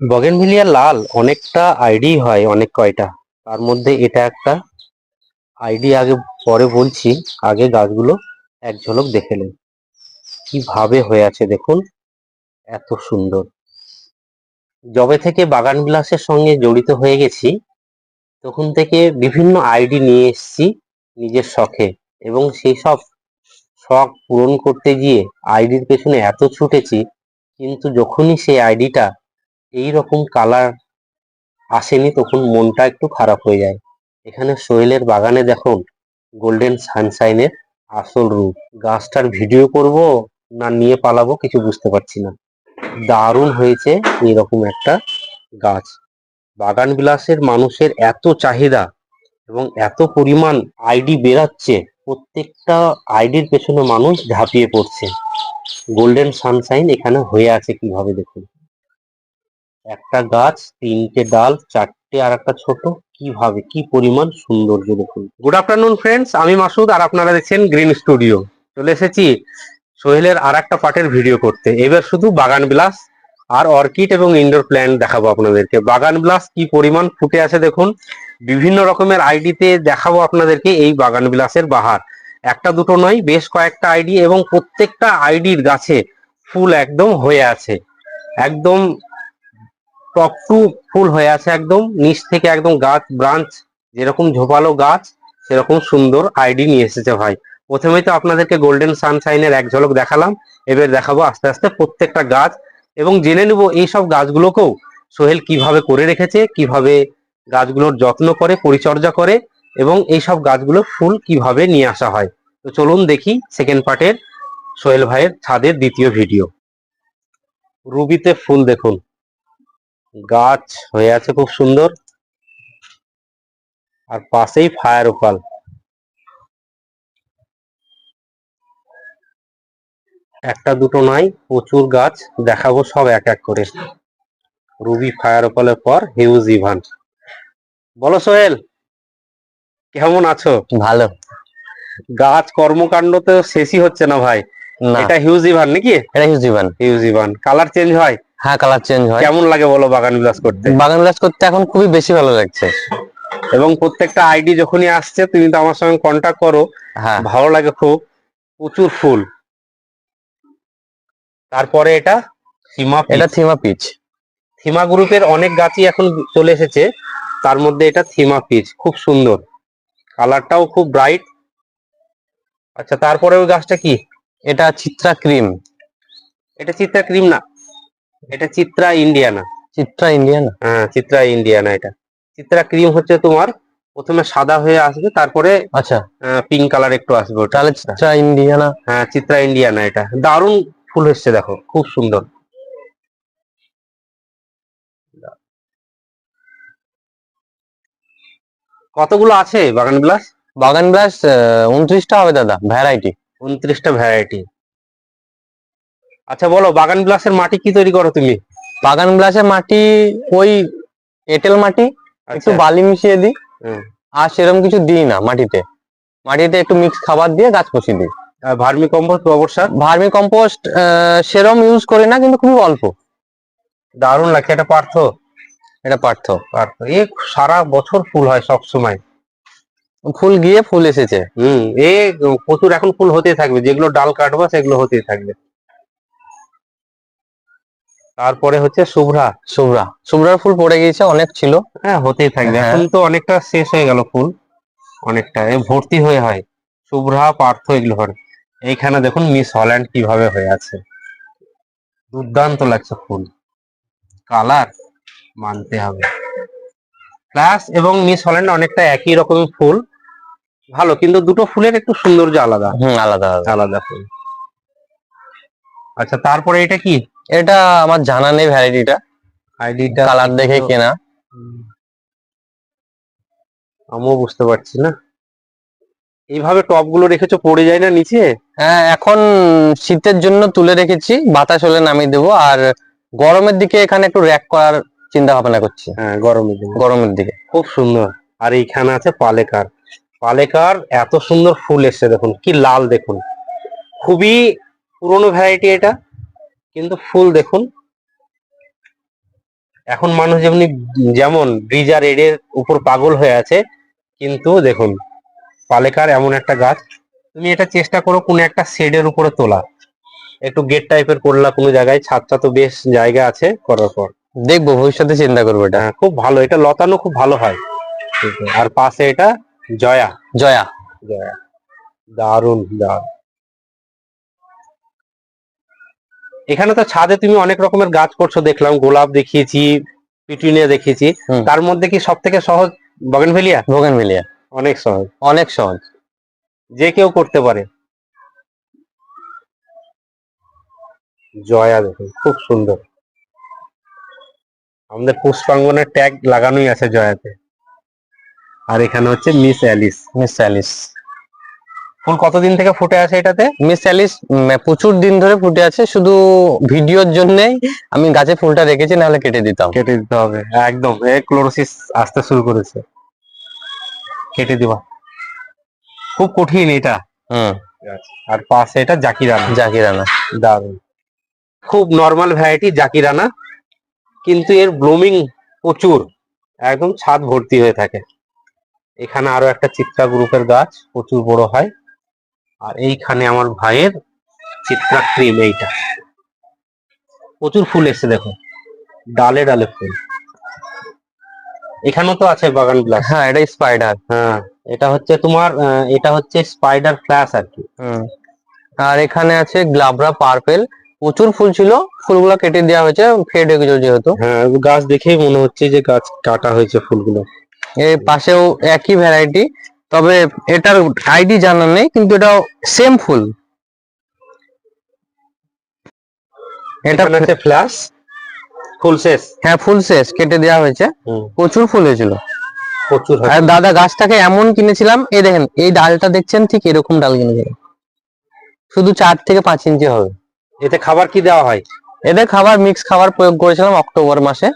Bougainvillea লাল অনেকটা ID হয়, অনেক কয়টা? তার মধ্যে এটা একটা আইডি আগে, পরে বলছি, আগে গাছগুলো এক ঝলক দেখে নেন কীভাবে হয়ে আছে দেখুন, এত সুন্দর। যবে থেকে বাগান বিলাসের সঙ্গে জড়িত হয়ে গেছি, তখন থেকে বিভিন্ন আইডি নিয়ে এসেছি নিজের শখে। এবং সেই সব শখ পূরণ করতে গিয়ে আইডির পেছনে এত ছুটেছি, কিন্তু যখনই সেই আইডিটা এই রকম কালার আসেনি তখন মনটা একটু খারাপ হয়ে যায়। এখানে সোহেলের বাগানে দেখুন গোল্ডেন সানশাইনের আসল রূপ। গাছটার ভিডিও করব না নিয়ে পালাবো কিছু বুঝতে পারছি না। দারুণ হয়েছে এরকম একটা গাছ। বাগান বিলাসের মানুষের এত চাহিদা এবং এত পরিমাণ আইডি বেরাচ্ছে, প্রত্যেকটা আইডির পেছনে মানুষ ঝাঁপিয়ে পড়ছে। গোল্ডেন সানশাইন এখানে হয়ে আছে কীভাবে দেখুন। একটা গাছ, তিনটে ডাল, চারটে আর একটা ছোট, কীভাবে, কি পরিমাণ সৌন্দর্য দেখুন। গুড আফটারনুন ফ্রেন্ডস আমি মাসুদ আর আপনারা দেখছেন গ্রিন স্টুডিও চলে এসেছি সোহেলের আর একটা পার্টের ভিডিও করতে। এবার শুধু বাগান বিলাস আর অর্কিড এবং ইনডোর প্ল্যান্ট দেখাবো আপনাদেরকে। বাগান বিলাস কি পরিমাণ ফুটে আছে দেখুন। বিভিন্ন রকমের আইডিতে দেখাবো আপনাদেরকে এই বাগান বিলাসের বাহার। একটা দুটো নয়, বেশ কয়েকটা আইডি এবং প্রত্যেকটা আইডির গাছে ফুল একদম হয়ে আছে। একদম টপ টু ফুল হয়ে আছে একদম। নিচ থেকে একদম গাছ, ব্রাঞ্চ, যেরকম ঝোপালো গাছ, সেরকম সুন্দর আইডি নিয়ে এসেছে ভাই। প্রথমেই তো আপনাদেরকে গোল্ডেন সানশাইনের এক ঝলক দেখালাম, এবার দেখাবো আস্তে আস্তে প্রত্যেকটা গাছ। এবং জেনে নেব এইসব গাছগুলোকেও সোহেল কীভাবে করে রেখেছে, কীভাবে গাছগুলোর যত্ন করে, পরিচর্যা করে, এবং এইসব গাছগুলো ফুল কীভাবে নিয়ে আসা হয়। তো চলুন দেখি সেকেন্ড পার্টের সোহেল ভাইয়ের ছাদের দ্বিতীয় ভিডিও রুবিতে ফুল দেখুন। গাছ হয়ে আছে খুব সুন্দর। আর পাশেই ফায়ার ওপাল। একটা দুটো নাই প্রচুর গাছ দেখাবো সব এক এক করে। রুবি ফায়ার ওপালের পর হিউজ ইভান বলো সোহেল কেমন আছো? ভালো। গাছ কর্মকাণ্ড তো শেষই হচ্ছে না ভাই। না। এটা হিউজ ইভান নাকি? এটা huge Ivan huge Ivan colour change হয়। হ্যাঁ কালার চেঞ্জ হয়। কেমন লাগে বলো বাগান বিলাস করতে? বাগান বিলাস করতে এখন খুবই বেশি ভালো লাগছে। এবং প্রত্যেকটা আইডি যখনই আসছে তুমি তো আমার সঙ্গে কন্ট্যাক্ট করো। হ্যাঁ। ভালো লাগে খুব। প্রচুর ফুল। তারপরে এটা থিমা এটা থিমা পিচ। থিমা গ্রুপের অনেক গাছই এখন চলে এসেছে। তার মধ্যে এটা থিমা পিচ। খুব সুন্দর। কালারটাও খুব ব্রাইট আচ্ছা তারপরে ওই গাছটা কি? এটা চিত্রা ক্রিম। এটা চিত্রা ক্রিম না। এটা চিত্রা ইন্ডিয়ানা। চিত্রা ইন্ডিয়ানা? হ্যাঁ চিত্রা ইন্ডিয়ানা এটা। চিত্রা ক্রিম হচ্ছে তোমার প্রথমে সাদা হয়ে আসবে তারপরে আচ্ছা। পিঙ্ক কালার একটু আসবে তাহলে চিত্রা ইন্ডিয়ানা? হ্যাঁ চিত্রা ইন্ডিয়ানা এটা। দারুণ ফুল হচ্ছে দেখো খুব সুন্দর। কতগুলো আছে বাগান বিলাস বাগান বিলাস উনত্রিশটা হবে দাদা ভ্যারাইটি উনত্রিশটা ভ্যারাইটি আচ্ছা বলো বাগান বিলাসের মাটি কি তৈরি করো তুমি? বাগান বিলাসের মাটি ওই এঁটেল মাটি একটু আচ্ছা, বালি মিশিয়ে দিই আর সেরকম কিছু দিই না মাটিতে। মাটিতে একটু মিক্স খাবার দিয়ে গাছ পুষিয়ে দিই। ভার্মি কম্পোস্ট গোবর সার ভার্মি কম্পোস্ট সেরম ইউজ করি না কিন্তু খুবই অল্প। দারুণ লাগছে এটা পার্থ। এটা পার্থ। পার্থ। এ সারা বছর ফুল হয় সব সময়। ফুল গিয়ে ফুল এসেছে। হুম এ প্রচুর এখন ফুল হতেই থাকবে যেগুলো ডাল কাটবা সেগুলো হতেই থাকবে। তারপরে হচ্ছে শুভ্রা শুভ্রা। শুভ্রার ফুল পড়ে গিয়েছে অনেক ছিল। হ্যাঁ হতেই থাকবে। হ্যাঁ। এখন তো অনেকটা শেষ হয়ে গেল ফুল। অনেকটা এ ভর্তি হয়ে হয়। শুভ্রা পার্থ এগুলো হয়। এইখানে দেখুন মিস হল্যান্ড কীভাবে হয়ে আছে। দুর্দান্ত লাগছে ফুল। কালার মানতে হবে। প্লাস এবং মিস হল্যান্ড অনেকটা একই রকমের ফুল। ভালো কিন্তু দুটো ফুলের একটু সৌন্দর্য আলাদা। হুম আলাদা আলাদা আলাদা ফুল। আচ্ছা তারপরে এটা কি? এটা আমার জানা নেই ভ্যারাইটিটা আইডিটা কালার দেখে কেনা। আমিও বুঝতে পারছি না। এইভাবে টপগুলো রেখেছো পড়ে যায় না নিচে? হ্যাঁ এখন শীতের জন্য তুলে রেখেছি বাতাস হলে নামিয়ে দেবো আর গরমের দিকে এখানে একটু র্যাক করার চিন্তা ভাবনা করছি। হ্যাঁ গরমের দিকে। গরমের দিকে। খুব সুন্দর। আর এইখানে আছে পালেকার। পালেকার এত সুন্দর ফুল এসছে দেখুন কি লাল দেখুন। খুবই পুরনো ভ্যারাইটি এটা। কিন্তু ফুল দেখুন। এখন মানুষ যেমনি যেমন ব্রিজার এডের উপর পাগল হয়ে আছে কিন্তু দেখুন পালেকার এমন একটা গাছ। তুমি এটা চেষ্টা করো কোনো একটা শেডের উপরে তোলা। একটু গেট টাইপের করলা কোনো জায়গায় ছাদটা তো বেশ জায়গা আছে করার পর। দেখব ভবিষ্যতে চিন্তা করব এটা। হ্যাঁ খুব ভালো এটা লতানো খুব ভালো হয়। আর পাশে এটা জয়া। জয়া। জয়া। দারুণ দারুণ এখানে তো ছাদে তুমি অনেক রকমের গাছ করছ দেখলাম গোলাপ দেখিয়েছি পিটুনিয়া দেখিয়েছি। হুম। তার মধ্যে কি সব থেকে সহজ বগেনভেলিয়া? ভোগেন মিলিয়া অনেক সহজ। অনেক সহজ। যে কেউ করতে পারে। জয়া দেখুন খুব সুন্দর। আমাদের পুষ্পাঙ্গনের ট্যাগ লাগানোই আছে জয়াতে। আর এখানে হচ্ছে মিস অ্যালিস। Miss Alice. ফুল কতদিন থেকে ফুটে আছে এটাতে? মিস অ্যালিস প্রচুর দিন ধরে ফুটে আছে শুধু ভিডিওর জন্যই আমি গাছে ফুলটা রেখেছি নাহলে কেটে দিতাম। কেটে দিতে হবে একদম। এ ক্লোরোসিস আসতে শুরু করেছে। কেটে দিবা। খুব কঠিন এটা। হুম। আর পাশে এটা জাকিরানা। জাকিরানা। দারুণ খুব নর্মাল ভ্যারাইটি জাকিরানা কিন্তু এর ব্লুমিং প্রচুর। একদম ছাদ ভর্তি হয়ে থাকে। এখানে আরও একটা চিত্রা গ্রুপের গাছ প্রচুর বড় হয়। আর এইখানে আমার ভাইয়ের চিত্রা ক্রিম এইটা। প্রচুর ফুল এসছে দেখো। ডালে ডালে ফুল। এখানেও তো আছে বাগান গ্লাস হ্যাঁ এটা স্পাইডার হ্যাঁ এটা হচ্ছে তোমার এটা হচ্ছে স্পাইডার ফ্ল্যাশ আর কি। আর এখানে আছে গ্লাবরা পার্পেল। প্রচুর ফুল ছিল ফুলগুলো কেটে দেওয়া হয়েছে ফেড হয়ে গেছিল যেহেতু। হ্যাঁ গাছ দেখেই মনে হচ্ছে যে গাছ কাটা হয়েছে ফুলগুলো। এর পাশেও একই ভ্যারাইটি তবে এটার আইডি জানা নেই কিন্তু এটা সেম ফুল এটা আছে ফ্ল্যাশ ফুল শেষ। হ্যাঁ ফুল শেষ কেটে দেওয়া হয়েছে। প্রচুর ফুল হয়েছিল। প্রচুর হয় আর দাদা গাছটাকে এমন কিনেছিলাম এই দেখেন এই ডালটা দেখছেন ঠিক এরকম ডাল কিনেছিলাম শুধু চার থেকে পাঁচ ইঞ্চি হবে। এতে খাবার কি দেওয়া হয়? এদের খাবার মিক্স খাবার প্রয়োগ করেছিলাম অক্টোবর মাসে।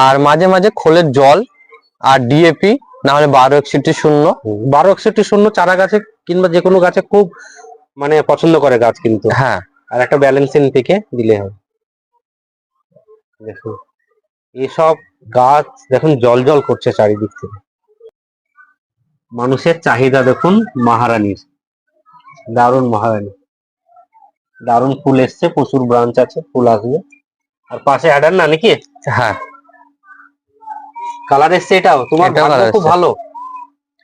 আর মাঝে মাঝে খোলের জল আর ডিএপি না হলে বারো একষট্টি শূন্য। বারো একষট্টি শূন্য চারা গাছে কিংবা যে কোনো গাছে খুব মানে পছন্দ করে গাছ কিন্তু। হ্যাঁ। আর একটা ব্যালেন্সিং থেকে দিলে হবে দেখুন এসব গাছ দেখুন জল জল করছে চারিদিক থেকে। মানুষের চাহিদা দেখুন মহারানীর। দারুণ মহারানী। দারুণ ফুল এসছে প্রচুর ব্রাঞ্চ আছে ফুল আসবে। আর পাশে অ্যাডার না নাকি? হ্যাঁ। কালার এসছে এটাও? তোমার খুব ভালো।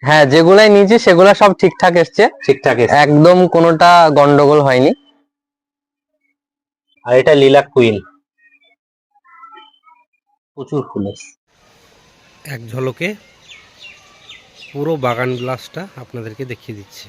হ্যাঁ যেগুলাই নিয়েছি সেগুলা সব ঠিকঠাক এসছে। ঠিকঠাক এসছে। একদম কোনোটা গন্ডগোল হয়নি। আর এটা লীলা কুইন প্রচুর ফুল এক ঝলকে পুরো বাগান গ্লাসটা আপনাদেরকে দেখিয়ে দিচ্ছে।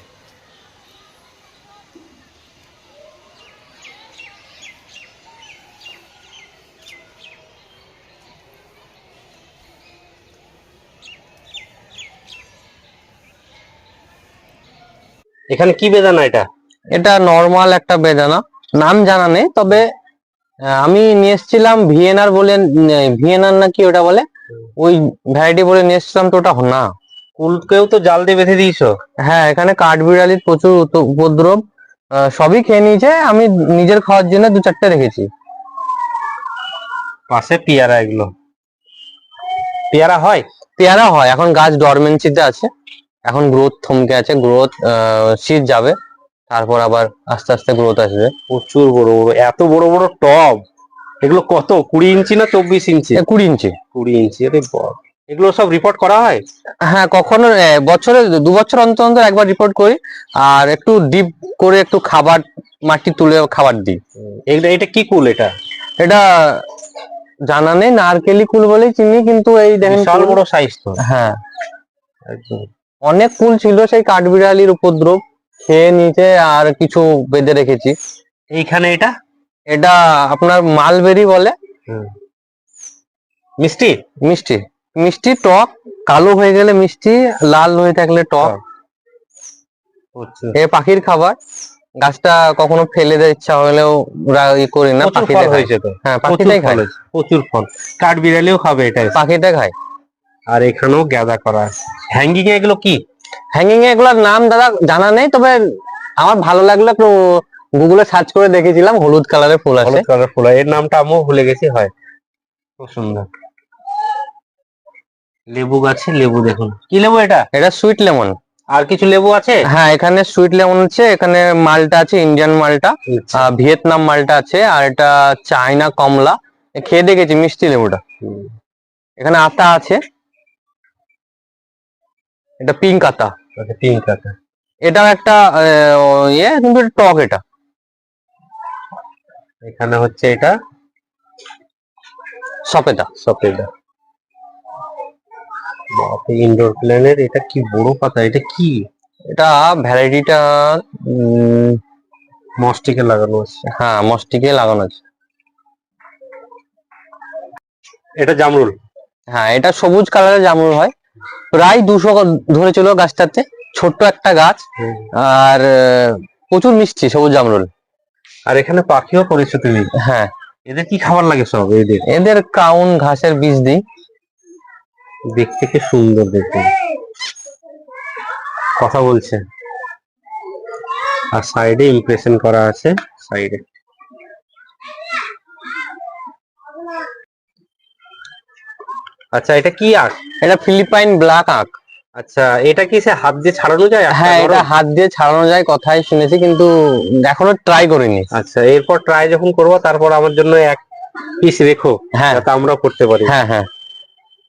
এখানে কি বেদানা এটা? এটা নর্মাল একটা বেদানা। নাম জানা নেই তবে আমি নিয়ে এসেছিলাম ভিএনআর বলে ভিএনআর নাকি ওটা বলে? ওই ভ্যারাইটি বলে নিয়ে এসেছিলাম তো ওটা না। কুলকেও তো জাল দিয়ে বেঁধে দিয়েছ? হ্যাঁ এখানে কাঠবিড়ালির প্রচুর উপদ্রব সবই খেয়ে নিয়েছে। আমি নিজের খাওয়ার জন্য দু চারটে রেখেছি। পাশে পেয়ারা এগুলো। পেয়ারা হয়? পেয়ারা হয় এখন গাছ ডরমেন্সিতে আছে। এখন গ্রোথ থমকে আছে গ্রোথ শীত যাবে তারপর আবার আস্তে আস্তে গ্রোথ আসবে। প্রচুর বড় বড় এত বড় বড় টব এগুলো কত? কুড়ি ইঞ্চি না চব্বিশ ইঞ্চি? কুড়ি ইঞ্চি। কুড়ি ইঞ্চি আরে এগুলো সব রিপোর্ট করা হয়? হ্যাঁ কখনো বছরে দু বছর অন্তর অন্তর একবার রিপোর্ট করি আর একটু ডিপ করে একটু খাবার মাটি তুলে খাবার দিই। এটা কি কুল এটা? এটা জানা নেই নারকেলি কুল বলেই চিনি কিন্তু এই দেখেন বড় সাইজ তো। হ্যাঁ। একদম। অনেক কুল ছিল সেই কাঠবিড়ালির উপদ্রব। খেয়ে নিচে আর কিছু বেঁধে রেখেছি। এইখানে এটা? এটা আপনার মালবেরি বলে। মিষ্টি? মিষ্টি। মিষ্টি টক কালো হয়ে গেলে মিষ্টি লাল হয়ে থাকলে টক। টক। এ পাখির খাবার। গাছটা কখনো ফেলে দেওয়ার ইচ্ছা হলেও ওরা ই করি না পাখিটা ফল হয়েছে তো। হ্যাঁ পাখিটাই ফল খায়। প্রচুর ফল। কাঠ বিড়ালিও খাবে এটা। পাখিটা খায়। আর এখানেও গ্যাদা করা হ্যাঙ্গিং এগুলো কি? হ্যাঙ্গিং এগুলোর নাম দাদা জানা নেই তবে আমার ভালো লাগল একটু গুগলে সার্চ করে দেখেছিলাম হলুদ কালারের ফুল আছে। হলুদ কালার ফুল এর নামটা আমিও ভুলে গেছি হয়। খুব সুন্দর। লেবু গাছে লেবু দেখুন। কি লেবু এটা? এটা সুইট লেমন আর কিছু লেবু আছে? হ্যাঁ এখানে সুইট লেমন আছে এখানে মালটা আছে ইন্ডিয়ান মালটা। আচ্ছা। ভিয়েতনাম মালটা আছে আর এটা চায়না কমলা। খেয়ে দেখেছি মিষ্টি লেবুটা। এখানে আতা আছে। এটা পিঙ্ক আতা পিঙ্ক আছে এটাও একটা ইয়ে কিন্তু টক এটা। এখানে হচ্ছে এটা? সপেদা সপেদা ইনডোর প্ল্যানের এটা কি বড় পাতা? এটা কি? এটা ভ্যারাইটিটা মস্টিকে লাগানো আছে। হ্যাঁ মস্টিকে লাগানো আছে। এটা জামরুল? হ্যাঁ এটা সবুজ কালারের জামরুল হয়। প্রায় দুশো ধরে ধরেছিল গাছটাতে ছোট্ট একটা গাছ আর প্রচুর মিষ্টি সবুজ জামরুল। আর এখানে পাখিও করেছ তুমি হ্যাঁ। এদের কি খাবার লাগে সব এদের এদের কাউন ঘাসের বীজ দিই। দেখতে কি সুন্দর দেখতে। কথা বলছে। আর সাইডে ইমপ্রেশন করা আছে সাইডে আচ্ছা এটা কি আখ? এটা ফিলিপাইন ব্ল্যাক আঁক আচ্ছা এটা কি সে হাত দিয়ে ছাড়ানো যায় হ্যাঁ এটা হাত দিয়ে ছাড়ানো যায় কথাই শুনেছি কিন্তু এখনও ট্রাই করিনি। আচ্ছা এরপর ট্রাই যখন করব তারপর আমার জন্য এক পিস রেখো হ্যাঁ। যাতে আমরা করতে পারি। হ্যাঁ হ্যাঁ।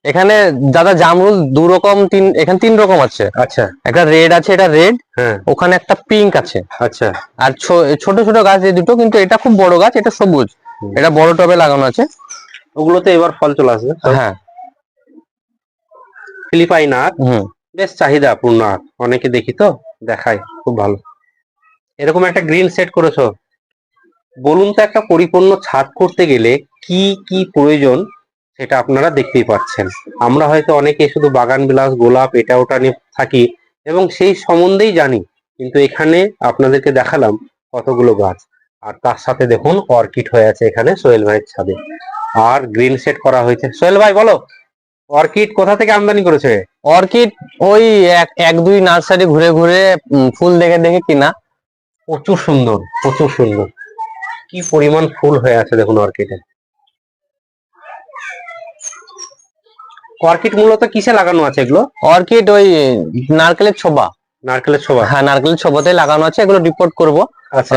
এখানে দাদা জামরুল দু রকম তিন এখানে তিন রকম আছে। আচ্ছা। একটা রেড আছে এটা রেড হ্যাঁ। ওখানে একটা পিঙ্ক আছে। আচ্ছা। আর ছোট ছোট গাছ এই দুটো কিন্তু এটা খুব বড় গাছ এটা সবুজ। এটা বড় টবে লাগানো আছে। ওগুলোতে এবার ফল চলে আসবে। হ্যাঁ। ফিলিপাইন আখ বেশ চাহিদা পূর্ণ আখ অনেকে দেখি তো দেখায় খুব ভালো। এরকম একটা গ্রিন সেট করেছ। বলুন তো একটা পরিপূর্ণ ছাদ করতে গেলে কি কি প্রয়োজন সেটা আপনারা দেখতেই পাচ্ছেন। আমরা হয়তো অনেকে শুধু বাগান বিলাস গোলাপ এটা ওটা নিয়ে থাকি এবং সেই সম্বন্ধেই জানি কিন্তু এখানে আপনাদেরকে দেখালাম কতগুলো গাছ। আর তার সাথে দেখুন অর্কিড হয়ে আছে এখানে সোহেল ভাইয়ের ছাদে। আর গ্রিন সেট করা হয়েছে। সোহেল ভাই বলো। অর্কিড কোথা থেকে আমদানি করেছে? অর্কিড ওই এক দুই নার্সারি ঘুরে ঘুরে ফুল দেখে দেখে কিনা। প্রচুর সুন্দর প্রচুর সুন্দর। কি পরিমাণ ফুল হয়ে আছে দেখুন অর্কিডে। অর্কিড মূলত কিসে লাগানো আছে এগুলো? অর্কিড ওই নারকেলের ছোবা। নারকেলের ছোবা। হ্যাঁ নারকেলের ছোবাতে লাগানো আছে এগুলো রিপোর্ট করব। আচ্ছা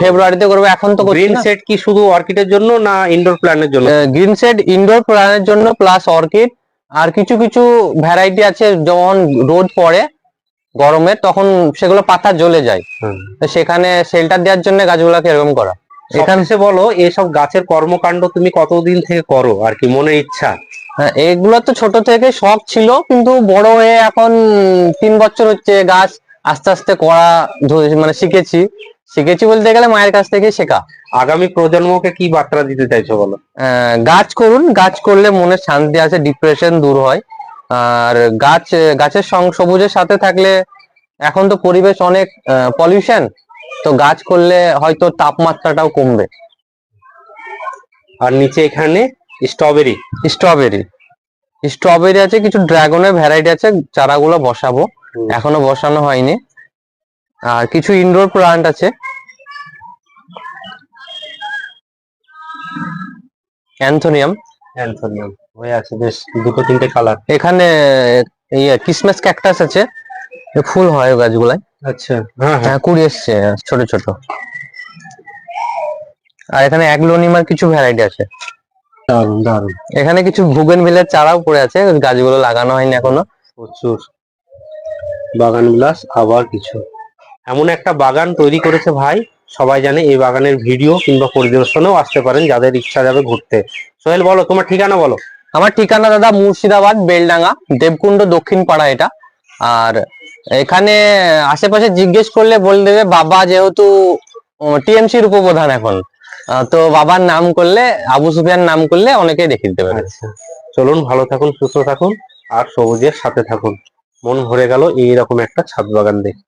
ফেব্রুয়ারিতে করব। এখন তো গ্রিন সেট কি শুধু অর্কিডের জন্য না ইনডোর প্ল্যান্টের জন্য? গ্রিন সেট ইনডোর প্ল্যানের জন্য প্লাস অর্কিড আর কিছু কিছু ভ্যারাইটি আছে যখন রোদ পড়ে গরমে তখন সেগুলো পাতা জ্বলে যায়। সেখানে শেল্টার দেওয়ার জন্য গাছগুলোকে এরকম করা। এখানে সে বলো এইসব গাছের কর্মকাণ্ড তুমি কতদিন থেকে করো? আর কি মনের ইচ্ছা? হ্যাঁ এগুলো তো ছোট থেকে শখ ছিল কিন্তু বড় হয়ে এখন তিন বছর হচ্ছে গাছ আস্তে আস্তে করা ধরে- মানে শিখেছি। শিখেছি বলতে গেলে মায়ের কাছ থেকে শেখা। আগামী প্রজন্মকে কি বার্তা দিতে চাইছো বলো? গাছ করুন গাছ করলে মনে শান্তি আছে ডিপ্রেশন দূর হয়। আর গাছ গাছের সং সবুজের সাথে থাকলে এখন তো পরিবেশ অনেক পলিউশন তো গাছ করলে হয়তো তাপমাত্রাটাও কমবে। আর নিচে এখানে স্ট্রবেরি স্ট্রবেরি স্ট্রবেরি আছে কিছু ড্রাগনের ভ্যারাইটি আছে চারাগুলো বসাবো। এখনও বসানো হয়নি। আর কিছু ইনডোর প্লান্ট আছে। অ্যান্থোনিয়াম অ্যান্থোনিয়াম হয়ে আছে বেশ দুটো তিনটে কালার এখানে ইয়ে ক্রিসমাস ক্যাকটাস আছে। ফুল হয় গাছগুলাই আচ্ছা হ্যাঁ হ্যাঁ। হ্যাঁ কুড়ি এসছে ছোট ছোট। আর এখানে অ্যাগ্লোনিমার কিছু ভ্যারাইটি আছে। দারুণ দারুণ এখানে কিছু ভুগেন বিলের চারাও পড়ে আছে গাছগুলো লাগানো হয়নি এখনও। প্রচুর। বাগান বিলাস আবার কিছু। এমন একটা বাগান তৈরি করেছে ভাই সবাই জানে এই বাগানের ভিডিও কিংবা পরিদর্শনেও আসতে পারেন যাদের ইচ্ছা যাবে ঘুরতে। সোহেল বলো তোমার ঠিকানা বলো? আমার ঠিকানা দাদা মুর্শিদাবাদ বেলডাঙ্গা দেবকুণ্ড দক্ষিণ পাড়া এটা। আর এখানে আশেপাশে জিজ্ঞেস করলে বলে দেবে বাবা যেহেতু টিএমসির উপপ্রধান এখন। তো বাবার নাম করলে আবু সুফিয়ান নাম করলে অনেকেই দেখিয়ে দিতে পারে। আচ্ছা। চলুন ভালো থাকুন সুস্থ থাকুন আর সবুজের সাথে থাকুন। মন ভরে গেল এইরকম একটা ছাদ বাগান দেখে